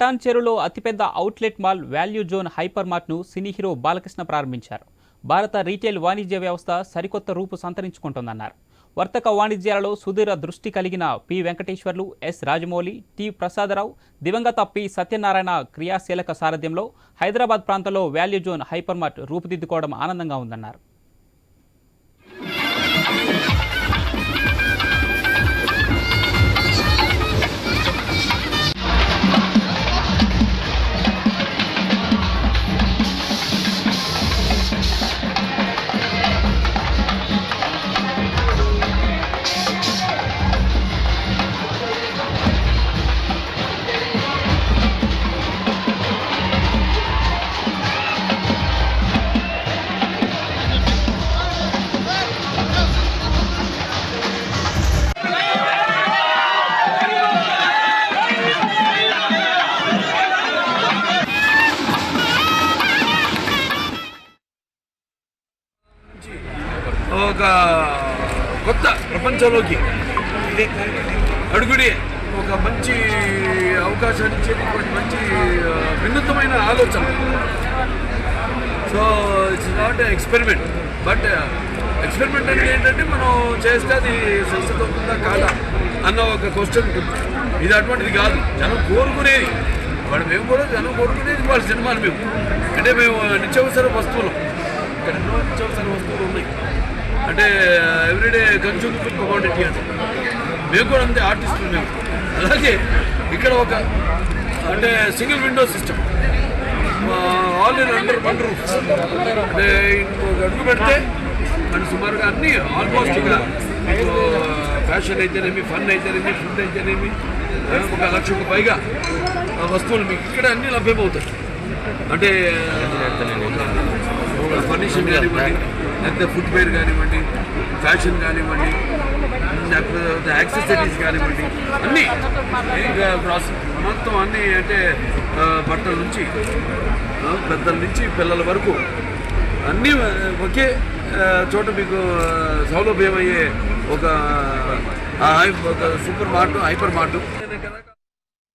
పటాన్చెరులో అతిపెద్ద outlet mall value zone hyper మార్ట్ను cine hero Balakrishna ప్రారంభించారు. భారత రీటైల్ వాణిజ్య వ్యవస్థ సరికొత్త రూపు సంతరించుకుంటోందన్నారు. వర్తక వాణిజ్యాలలో సుదీర దృష్టి కలిగిన P Venkateswarlu S Rajamouli T Prasadarao దివంగత పి సత్యనారాయణ క్రియాశీలక సారథ్యంలో హైదరాబాద్ ప్రాంతంలో వాల్యూ జోన్ హైపర్ మార్ట్ రూపుదిద్దుకోవడం ఆనందంగా ఉందన్నారు. ఒక కొత్త ప్రపంచంలోకి అడుగుడి ఒక మంచి అవకాశాన్ని ఇచ్చేటటువంటి మంచి వినూత్నమైన ఆలోచన. So it's not experiment but experiment అనేది ఏంటంటే మనం చేస్తే అది సక్సెస్ అవుతుందా కాదా అన్న ఒక క్వశ్చన్ ఉంటుంది. ఇది అటువంటిది కాదు. జనం కోరుకునేది. వాడు మేము కూడా జనం కోరుకునేది వాళ్ళ సినిమాలు మేము. అంటే మేము నిత్యావసర వస్తువులు. ఇక్కడ ఎన్నో నిత్యావసర వస్తువులు ఉన్నాయి. అంటే ఎవ్రీడే కన్స్యూమర్ కమోడిటీ అని మేము కూడా అంతే ఆర్టిస్టులు మేము. అలాగే ఇక్కడ ఒక అంటే single window system all in under one roof అంటే ఇంకొక అడుగు పెడితే అండ్ సుమారుగా అన్ని ఆల్మోస్ట్ ఇక్కడ. మీకు ఫ్యాషన్ uh, అయితేనేమి ఫన్ అయితేనేమి ఫుడ్ అయితేనేమి uh, ఒక లక్షకు పైగా ఆ, వస్తువులు మీకు ఇక్కడ అన్నీ లభ్యమవుతాయి. అంటే uh, ఒక కానివ్వండి లేకపోతే ఫుట్వేర్ కానివ్వండి ఫ్యాషన్ కానివ్వండి లేకపోతే యాక్సెసరీస్ కానివ్వండి అన్నీ ఇంకా మొత్తం అన్నీ అంటే బట్టల నుంచి పెద్దల నుంచి పిల్లల వరకు అన్నీ ఒకే చోట మీకు సౌలభ్యమయ్యే ఒక ఒక సూపర్ మార్ట్ హైపర్ మార్ట్